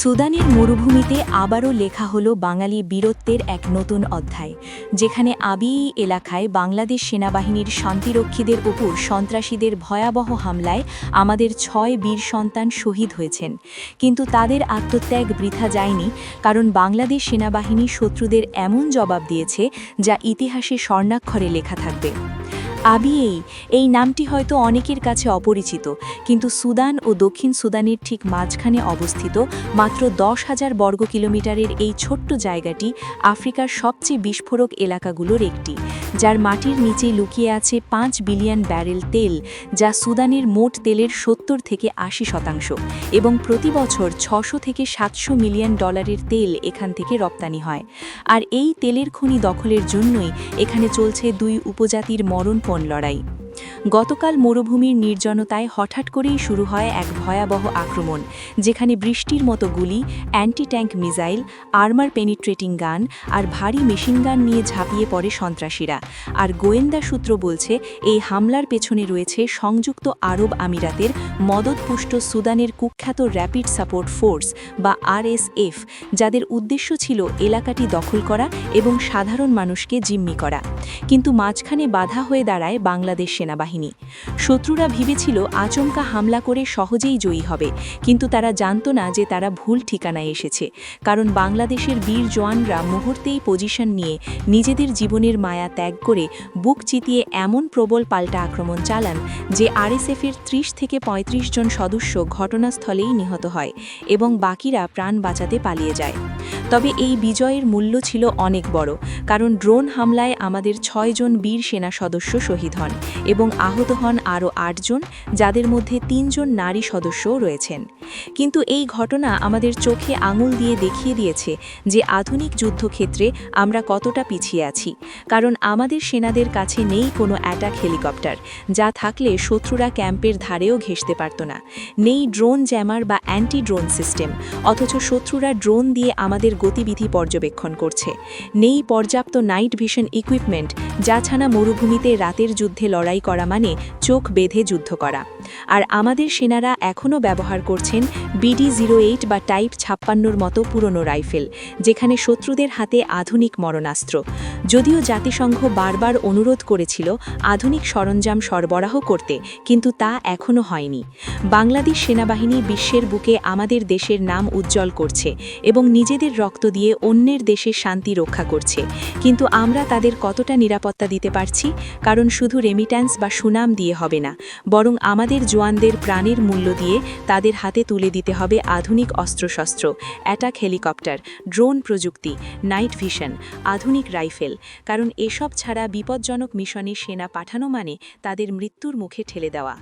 সুদানের মরুভূমিতে আবারও লেখা হলো বাঙালি বীরত্বের এক নতুন অধ্যায়, যেখানে আবিই এলাকায় বাংলাদেশ সেনাবাহিনীর শান্তিরক্ষীদের উপর সন্ত্রাসীদের ভয়াবহ হামলায় আমাদের ছয় বীর সন্তান শহীদ হয়েছেন। কিন্তু তাদের আত্মত্যাগ বৃথা যায়নি, কারণ বাংলাদেশ সেনাবাহিনী শত্রুদের এমন জবাব দিয়েছে যা ইতিহাসে স্বর্ণাক্ষরে লেখা থাকবে। আবিএই এই নামটি হয়তো অনেকের কাছে অপরিচিত, কিন্তু সুদান ও দক্ষিণ সুদানের ঠিক মাঝখানে অবস্থিত মাত্র দশ হাজার বর্গ কিলোমিটারের এই ছোট্ট জায়গাটি আফ্রিকার সবচেয়ে বিস্ফোরক এলাকাগুলোর একটি, যার মাটির নিচে লুকিয়ে আছে পাঁচ বিলিয়ন ব্যারেল তেল, যা সুদানের মোট তেলের সত্তর থেকে আশি শতাংশ এবং প্রতি বছর ছশো থেকে সাতশো মিলিয়ন ডলারের তেল এখান থেকে রপ্তানি হয়। আর এই তেলের খনি দখলের জন্যই এখানে চলছে দুই উপজাতির মরণপণ লড়াই। গতকাল মরুভূমির নির্জনতায় হঠাৎ করেই শুরু হয় এক ভয়াবহ আক্রমণ, যেখানে বৃষ্টির মতো গুলি anti tank missile, armour penetrating gun আর ভারী মেশিনগান নিয়ে ঝাঁপিয়ে পড়ে সন্ত্রাসীরা। আর গোয়েন্দা সূত্র বলছে, এই হামলার পেছনে রয়েছে সংযুক্ত আরব আমিরাতের মদতপুষ্ট সুদানের কুখ্যাত র্যাপিড সাপোর্ট ফোর্স বা আরএসএফ, যাদের উদ্দেশ্য ছিল এলাকাটি দখল করা এবং সাধারণ মানুষকে জিম্মি করা। কিন্তু মাঝখানে বাধা হয়ে দাঁড়ায় বাংলাদেশ সেনাবাহিনী। শত্রুরা ভেবেছিল আচমকা হামলা করে সহজেই জয়ী হবে, কিন্তু তারা জানত না যে তারা ভুল ঠিকানায় এসেছে, কারণ বাংলাদেশের বীর জওয়ানরা মুহূর্তেই পজিশন নিয়ে নিজেদের জীবনের মায়া ত্যাগ করে বুক চিতিয়ে এমন প্রবল পাল্টা আক্রমণ চালান যে আরএসএফের ত্রিশ থেকে ৩৫ জন সদস্য ঘটনাস্থলেই নিহত হয় এবং বাকিরা প্রাণ বাঁচাতে পালিয়ে যায়। তবে এই বিজয়ের মূল্য ছিল অনেক বড়, কারণ ড্রোন হামলায় আমাদের ছয়জন বীর সেনা সদস্য শহীদ হন এবং আহত হন আরও আটজন, যাদের মধ্যে তিনজন নারী সদস্যও রয়েছেন। কিন্তু এই ঘটনা আমাদের চোখে আঙুল দিয়ে দেখিয়ে দিয়েছে যে আধুনিক যুদ্ধক্ষেত্রে আমরা কতটা পিছিয়ে আছি, কারণ আমাদের সেনাদের কাছে নেই কোনো অ্যাটাক হেলিকপ্টার, যা থাকলে শত্রুরা ক্যাম্পের ধারেও ঘেঁষতে পারত না। নেই ড্রোন জ্যামার বা অ্যান্টি ড্রোন সিস্টেম, অথচ শত্রুরা ড্রোন দিয়ে আমাদের গতিবিধি পর্যবেক্ষণ করছে। নেই পর্যাপ্ত নাইট ভিশন ইকুইপমেন্ট, যা ছাড়া মরুভূমিতে রাতের যুদ্ধে লড়াই করা মানে চোখ বেঁধে যুদ্ধ করা। আর আমাদের সেনারা এখনও ব্যবহার করছেন বিডি জিরো এইট বা টাইপ ছাপ্পান্নর মতো পুরনো রাইফেল, যেখানে শত্রুদের হাতে আধুনিক মরণাস্ত্র। যদিও জাতিসংঘ বারবার অনুরোধ করেছিল আধুনিক সরঞ্জাম সরবরাহ করতে, কিন্তু তা এখনও হয়নি। বাংলাদেশ সেনাবাহিনী বিশ্বের বুকে আমাদের দেশের নাম উজ্জ্বল করছে এবং নিজেদের রক্ত দিয়ে অন্যের দেশের শান্তি রক্ষা করছে। কিন্তু আমরা তাদের কতটা নিরাপত্তা দিতে পারছি? কারণ শুধু রেমিট্যান্স বা সুনাম দিয়ে হবে না, বরং আমাদের জোয়ানদের প্রাণের মূল্য দিয়ে তাদের হাতে তুলে দিতে হবে আধুনিক অস্ত্রশস্ত্র, অ্যাটাক হেলিকপ্টার, ড্রোন প্রযুক্তি, নাইট ভিশন, আধুনিক রাইফেল। কারণ এসব ছাড়া বিপজ্জনক মিশনে সেনা পাঠানো মানে তাদের মৃত্যুর মুখে ঠেলে দেওয়া।